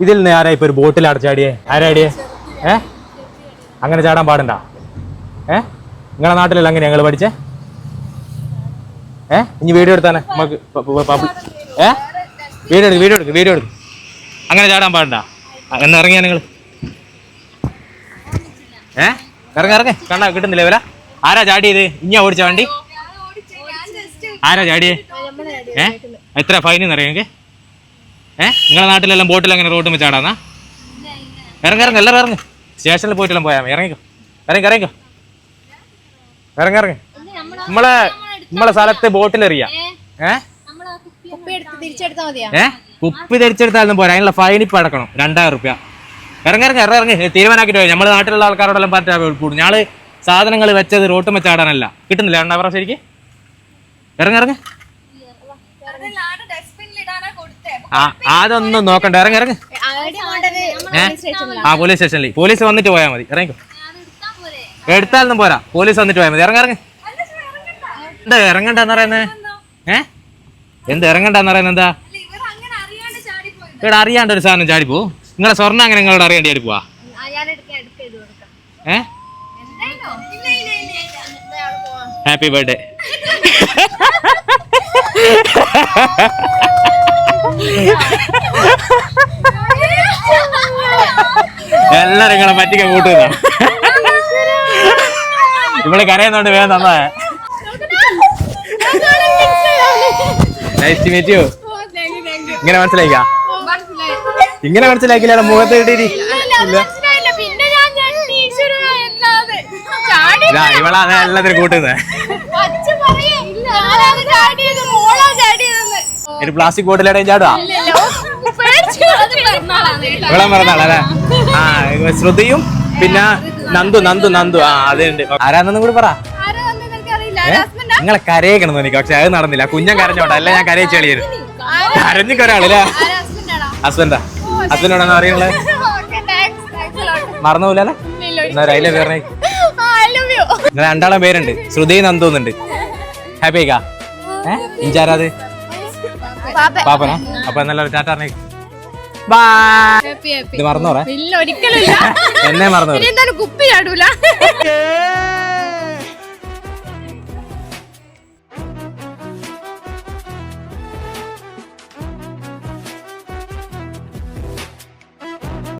ഇതിൽ നിന്ന് ആരാ ഇപ്പൊ ഒരു ബോട്ടിൽ അടച്ചാടിയേ ആരാടിയേ ഏ? അങ്ങനെ ചാടാൻ പാടണ്ട? ഏ? നിങ്ങളെ നാട്ടിലല്ല അങ്ങനെ ഞങ്ങൾ പഠിച്ചേ? ഏ? ഇനി വീഡിയോ എടുത്താനെ നമുക്ക് ഏ? വീഡിയോ എടുക്ക് വീഡിയോ എടുക്ക് വീഡിയോ എടുക്ക്. അങ്ങനെ ചാടാൻ പാടണ്ട? അങ്ങനെ ഇറങ്ങിയാ നിങ്ങൾ ഏ? ഇറങ്ങ ഇറങ്ങ. കണ്ട കിട്ടുന്നില്ല ഇവരാ ആരാ ചാടിയത്? ഇഞ്ഞാ ഓടിച്ച വണ്ടി? ആരാ ചാടിയേ? ഏ? എത്ര ഫൈൻ എന്നറിയാം നിങ്ങൾക്ക് നിങ്ങളുടെ നിങ്ങളെ നാട്ടിലെല്ലാം ബോട്ടിൽ അങ്ങനെ റോഡ് വെച്ചാടാന്നാ ഇറങ്ങി ഇറങ്ങി എല്ലാവരും ഇറങ്ങി. സ്റ്റേഷനിൽ പോയിട്ടെല്ലാം പോയാൽ മതി. ഇറങ്ങിക്കോ. ഇറങ്ങി ഇറങ്ങിക്കോ. ഇറങ്ങി ഇറങ്ങി. നമ്മളെ നമ്മളെ സ്ഥലത്ത് ബോട്ടിൽ എറിയാം. ഏഹ് കുപ്പി തിരിച്ചെടുത്താലും മതിയാ? കുപ്പി ധരിച്ചെടുത്താലും പോരാ. അതിനുള്ള ഫൈൻ ഇപ്പം അടക്കണം. രണ്ടായിരം റുപ്യ. ഇറങ്ങി ഇറങ്ങി ഇറങ്ങി ഇറങ്ങി. തീരുമാനാക്കിട്ട് പോയി നമ്മുടെ നാട്ടിലുള്ള ആൾക്കാരോടെല്ലാം പറഞ്ഞാൽ കൂടും. ഞങ്ങൾ സാധനങ്ങൾ വെച്ചത് റോട്ടും വെച്ചാടാനല്ല കിട്ടുന്നില്ല? രണ്ടാം പ്രാവശ്യം ശരിക്കും ഇറങ്ങി ഇറങ്ങി ആ അതൊന്നും നോക്കണ്ട. ഇറങ്ങി ഇറങ്ങി. ആ പോലീസ് സ്റ്റേഷനിൽ. പോലീസ് വന്നിട്ട് പോയാൽ മതി. ഇറങ്ങിക്കോ. എടുത്താലൊന്നും പോരാ. പോലീസ് വന്നിട്ട് പോയാൽ മതി. ഇറങ്ങി ഇറങ്ങി. എന്താ ഇറങ്ങണ്ടെന്ന് പറയുന്നത് ഏ? എന്ത് ഇറങ്ങണ്ടെന്ന് പറയുന്നത് എന്താ? ഇവിടെ അറിയാണ്ട് ഒരു സാധനം ചാടിപ്പോ നിങ്ങളെ സ്വർണം അങ്ങനെ നിങ്ങളോട് അറിയാണ്ട് ചാടി പോവാ? ഏ? ഹാപ്പി ബർത്ത്ഡേ എല്ലാരും നിങ്ങളെ പറ്റിക്ക കൂട്ടുന്ന. ഇവിടെ കരയുന്നോണ്ട് വേഗം തന്നാ നൈസ് ടു മീറ്റ് യു ഇങ്ങനെ മനസ്സിലായിക്കാ? ഇങ്ങനെ മനസ്സിലാക്കില്ല മുഖത്ത് കിട്ടിയിട്ട് ഇവളാ അതാ എല്ലാത്തിനും കൂട്ടുന്നത് ഒരു പ്ലാസ്റ്റിക് ബോട്ടിലേടെ ചാടുവാ? കേട്ടോ. ആ. ശ്രുതിയും പിന്നെ നന്ദു നന്ദു നന്ദു. ആ അതുണ്ട് ആരാന്നും കൂടി പറ? നിങ്ങളെ കരയിക്കണം എനിക്ക്. പക്ഷെ അത് നടന്നില്ല. കുഞ്ഞൻ കരഞ്ഞോട്ടെ. അല്ല ഞാൻ കരയിച്ച് കളിയത് കരഞ്ഞിക്ക് ഒരാളല്ലേ? ഹസ്ബൻഡാ? ഹസ്ബൻഡോടാന്ന് അറിയണല്ലേ മറന്നുപോലെ. എന്നാ അതിലെ പേരണേ രണ്ടാളം പേരുണ്ട്. ശ്രുതി നന്ദു എന്നുണ്ട്. ഹാപ്പി ആയിക്കാ? ഏ? ഇഞ്ചാരാത്. പാപ്പനാ? അപ്പൊ എന്നാലും ടാറ്റ ഇത് മറന്നോറേ ഒരിക്കലും എന്നെ മറന്നു കുപ്പി ചാടൂല.